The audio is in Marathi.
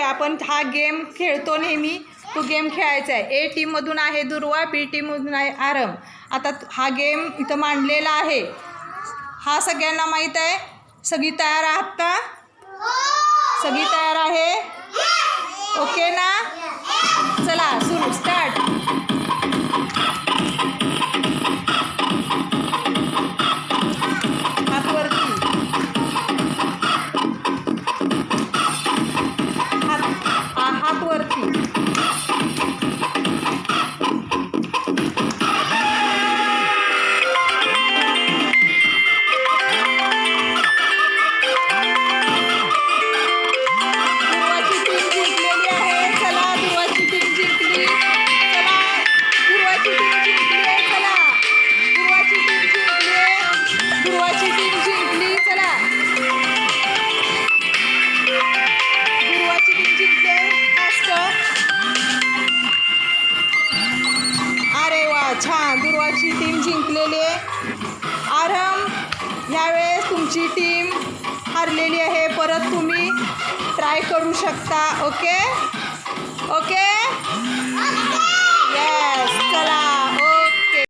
आपण हा गेम खेळतो नेहमी. तो गेम खेळायचा आहे. ए टीममधून आहे दुर्वा बी टीममधून आहे आरम. आता हा गेम इथं मांडलेला आहे. हा सगळ्यांना माहीत आहे? सगळी तयार आहात का? सगळी तयार आहे? ओके ना? चला. छान. दुर्वाची टीम जिंकलेली आहे. आरम ह्यावेळेस तुमची टीम हरलेली आहे. परत तुम्ही ट्राय करू शकता. Okay okay